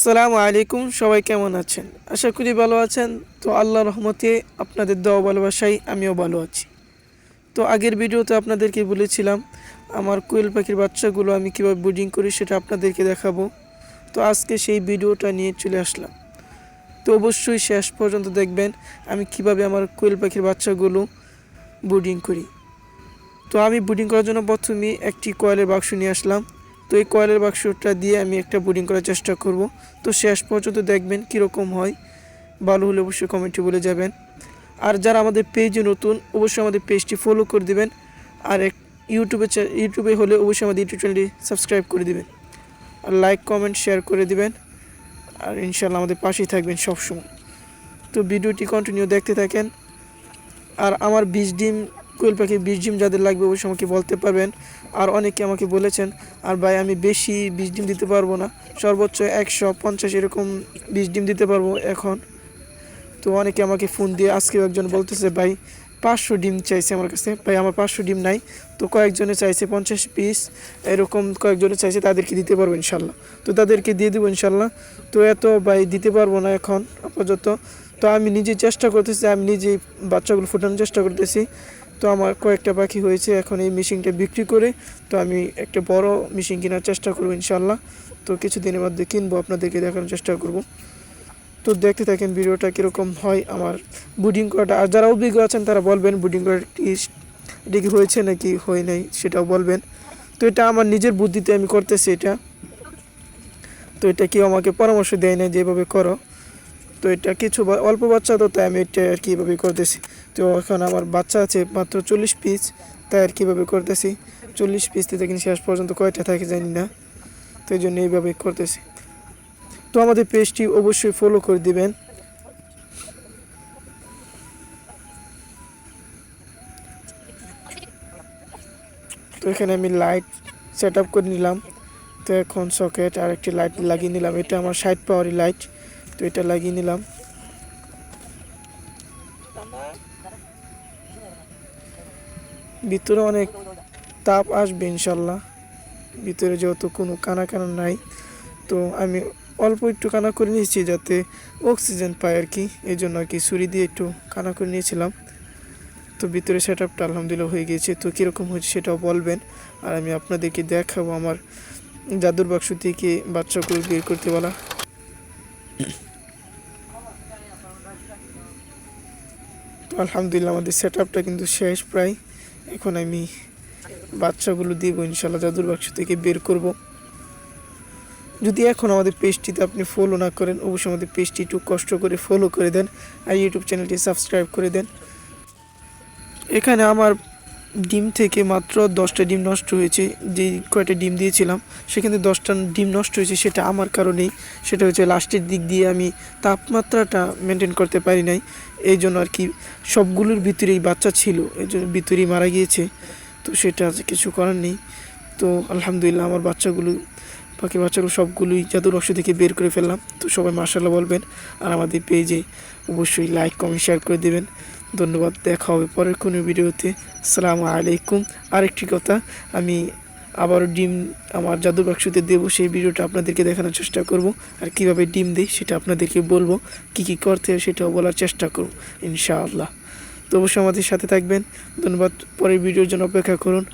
আসসালামু আলাইকুম, সবাই কেমন আছেন? আশা করি ভালো আছেন। তো আল্লাহ রহমতে আপনাদের দেওয়া ভালোবাসাই আমিও ভালো আছি। তো আগের ভিডিওতে আপনাদেরকে বলেছিলাম, আমার কোয়েল পাখির বাচ্চাগুলো আমি কীভাবে ব্রিডিং করি সেটা আপনাদেরকে দেখাবো। তো আজকে সেই ভিডিওটা নিয়ে চলে আসলাম। তো অবশ্যই শেষ পর্যন্ত দেখবেন আমি কীভাবে আমার কোয়েল পাখির বাচ্চাগুলো ব্রিডিং করি। তো আমি ব্রিডিং করার জন্য প্রথমে একটি কয়েলের বাক্স নিয়ে আসলাম। তো এই কয়েলের বাক্সটা দিয়ে আমি একটা বোর্ডিং করার চেষ্টা করব। তো শেষ পর্যন্ত দেখবেন কীরকম হয়। ভালো হলে অবশ্যই কমেন্টে বলে যাবেন। আর যারা আমাদের পেজে নতুন, অবশ্যই আমাদের পেজটি ফলো করে দিবেন। আর এক ইউটিউবে ইউটিউবে হলে অবশ্যই আমাদের ইউটিউব চ্যানেলটি সাবস্ক্রাইব করে দিবেন। আর লাইক কমেন্ট শেয়ার করে দিবেন। আর ইনশাল্লাহ আমাদের পাশেই থাকবেন সবসময়। তো ভিডিওটি কন্টিনিউ দেখতে থাকেন। আর আমার বীজ ডিম কোয়েল পাখি বীজ ডিম যাদের লাগবে অবশ্যই আমাকে বলতে পারবেন। আর অনেকে আমাকে বলেছেন, আর ভাই, আমি বেশি বীজ ডিম দিতে পারব না। সর্বোচ্চ একশো পঞ্চাশ এরকম বীজ ডিম দিতে পারব এখন। তো অনেকে আমাকে ফোন দিয়ে আজকেও একজন বলতেছে, ভাই, পাঁচশো ডিম চাইছে আমার কাছে। ভাই, আমার পাঁচশো ডিম নাই। তো কয়েকজনে চাইছে পঞ্চাশ পিস, এরকম কয়েকজনে চাইছে তাদেরকে দিতে পারব ইনশাল্লাহ। তো তাদেরকে দিয়ে দেবো ইনশাল্লাহ। তো এত ভাই, দিতে পারব না এখন আপাতত। তো আমি নিজে চেষ্টা করতেছি, আমি নিজেই বাচ্চাগুলো ফোটানোর চেষ্টা করতেছি। তো আমার কয়েকটা পাখি হয়েছে, এখন এই মেশিনটা বিক্রি করে তো আমি একটা বড় মেশিন কেনার চেষ্টা করব ইনশাল্লাহ। তো কিছুদিনের মধ্যে কিনবো, আপনাদেরকে দেখানোর চেষ্টা করব। তো দেখতে থাকেন ভিডিওটা কীরকম হয় আমার বুডিং করাটা। আর যারা অভিজ্ঞ আছেন তারা বলবেন বুডিং করাটা কি এটা কি হয়েছে নাকি হয় নাই সেটাও বলবেন। তো এটা আমার নিজের বুদ্ধিতে আমি করতেছি এটা। তো এটা কেউ আমাকে পরামর্শ দেয় না যেভাবে করো। তো এটা কিছু অল্প বাচ্চা তো তাই আমি এটা আর কি এভাবে করতেছি। তো এখন আমার বাচ্চা আছে মাত্র চল্লিশ পিস তাই আর কীভাবে করতেছি। চল্লিশ পিস থেকে কিন্তু শেষ পর্যন্ত কয়টা থাকে জানি না, তো এই জন্য এইভাবে করতেছি। তো আমাদের পেজটি অবশ্যই ফলো করে দিবেন। তো এখানে আমি লাইট সেট আপ করে নিলাম। তো এখন সকেট আর একটি লাইট লাগিয়ে নিলাম। এটা আমার সাইড পাওয়ারি লাইট তো এটা লাগিয়ে নিলাম। ভিতরে অনেক তাপ আসবে ইনশাল্লাহ। ভিতরে যেহেতু কোনো কানা কানা নাই, তো আমি অল্প একটু কানা করে নিয়েছি যাতে অক্সিজেন পায় আর কি, এই জন্য আর কি ছুরি দিয়ে একটু কানা করে নিয়েছিলাম। তো ভিতরে সেট আপটা আলহামদুলিল্লাহ হয়ে গিয়েছে। তো কীরকম হয়েছে সেটাও বলবেন। আর আমি আপনাদেরকে দেখাবো আমার জাদুর বাক্স থেকে বাচ্চাগুলো বের করতে বলা। আলহামদুলিল্লাহ আমাদের সেট আপটা কিন্তু শেষ প্রায়। এখন আমি বাচ্চাগুলো দিব, ইনশাল্লাহ জাদুর বাক্স থেকে বের করব। যদি এখন আমাদের পেজটিতে আপনি ফলো না করেন, অবশ্যই আমাদের পেজটি একটু কষ্ট করে ফলো করে দেন আর ইউটিউব চ্যানেলটি সাবস্ক্রাইব করে দেন। এখানে আমার ডিম থেকে মাত্র দশটা ডিম নষ্ট হয়েছে, যে কয়টা ডিম দিয়েছিলাম, সেখানে দশটা ডিম নষ্ট হয়েছে সেটা আমার কারণেই। সেটা হচ্ছে লাস্টের দিক দিয়ে আমি তাপমাত্রাটা মেনটেন করতে পারি নাই। এই জন্য আর কি সবগুলোর ভিতরেই বাচ্চা ছিল, এই জন্য ভিতরেই মারা গিয়েছে। তো সেটা কিছু করার নেই। তো আলহামদুলিল্লাহ আমার বাচ্চাগুলো, বাকি বাচ্চাগুলো সবগুলোই জাদুর বাক্স থেকে বের করে ফেললাম। তো সবাই মার্শাল্লাহ বলবেন, আর আমাদের পেজে অবশ্যই লাইক কমেন্ট শেয়ার করে দেবেন। ধন্যবাদ, দেখা হবে পরের কোনো ভিডিওতে। সালামু আলাইকুম। আরেকটি কথা, আমি আবার ডিম আমার জাদু বাক্সতে দেবো, সেই ভিডিওটা আপনাদেরকে দেখানোর চেষ্টা করব। আর কীভাবে ডিম দিই সেটা আপনাদেরকে বলব, কি কি করতে হয় সেটাও বলার চেষ্টা করব, ইনশাআল্লাহ। তো অবশ্যই আমাদের সাথে থাকবেন। ধন্যবাদ, পরের ভিডিওর জন্য অপেক্ষা করুন।